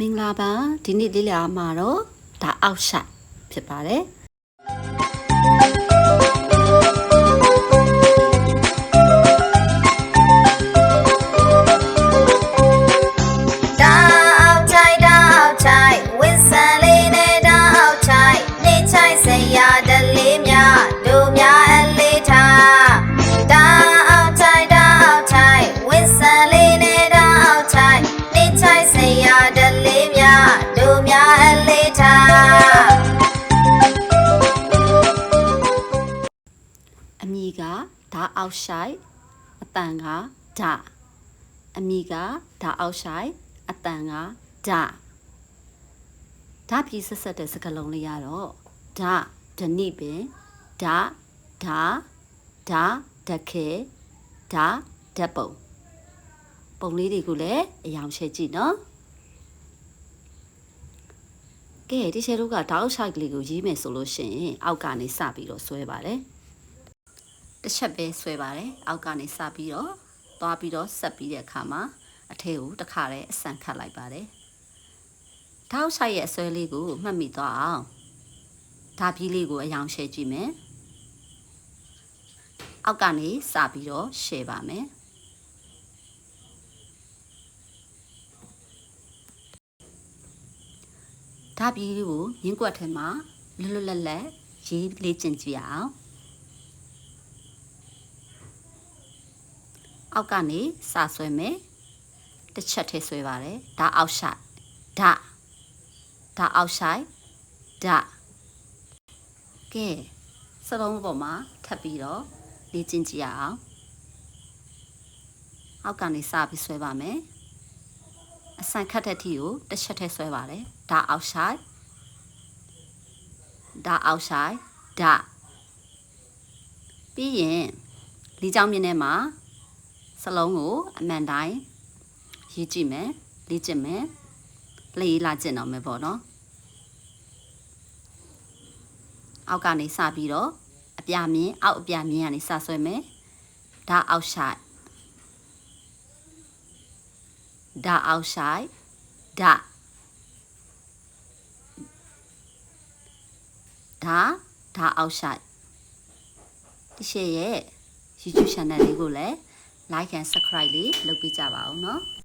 မင်္ဂလာပါဒီနေ့လေးလာမှာတော့ဒါအောက်ဆိုင်ဖြစ်ပါတယ် ဒါအောက်ဆိုင်အတန်ကဓာအမည်ကဒါအောက်ဆိုင်အတန်ကဓာဓာပြီးဆက်ဆက်တဲ့စကားလုံးလေးရတော့ဓာဓနိပင်ဓာဓာဓာဓခဲဓာဓာပုံပုံလေးတွေကိုလည်းအယောင်ရှဲကြည့်နော်ကဲဒီချေတို့ကတောက်ဆိုင်ကလေးကိုရေးမယ်ဆိုလို့ရှိရင်အောက်ကနေစပြီးတော့ဆွဲပါတယ် တစ်ချက်ပဲဆွဲပါတယ်အောက်ကနေစပြီးတော့သွားပြီးတော့ဆက်ပြီးတဲ့အခါမှာအထဲကိုတစ်ခါတည်းအဆန်ခတ်လိုက်ပါတယ်တောက်ဆိုင်ရဲ့အဆွဲလေးကိုမှတ်မိသွားအောင်ဒါပြီးလေးကိုအယောင်ရှဲကြည့်မယ်အောက်ကနေစပြီးတော့ရှဲပါမယ်ဒါပြီးလေးကိုရင်းကွက်ထဲမှာလွတ်လွတ်လပ်လပ်ရေးလေးကျင်ကြည့်အောင် အောက်ကနေစဆွဲမယ်တစ်ချက်ထဲဆွဲပါတယ်ဒါအောက်ဆိုင်ဒါဒါအောက်ဆိုင်ဒါကဲစလုံးပေါ်မှာထပ်ပြီးတော့လေ့ကျင့်ကြည့်ရအောင်အောက်ကနေစပြီးဆွဲပါမယ်အဆန်ခတ်တဲ့ထီကိုတစ်ချက်ထဲဆွဲပါတယ်ဒါအောက်ဆိုင်ဒါအောက်ဆိုင်ဒါပြီးရင်လီချောင်းမြင်းထဲမှာ စလုံးကိုအမှန်တိုင်းရေးကြည့်မယ်လေ့ကျင့်မယ်လေးလာကျင့်တော့မယ်ပေါ့နော်အောက်ကနေစပြီးတော့အပြမြင်အောက်အပြမြင်ကနေစဆွဲမယ်ဒါအောက်ဆိုင်ဒါအောက်ဆိုင်ဒါဒါဒါအောက်ဆိုင်ဒီရှေ့ရဲ့ YouTube channel လေးကိုလည်း like and subscribe လေးလုပ်ပေးကြပါအောင်နော်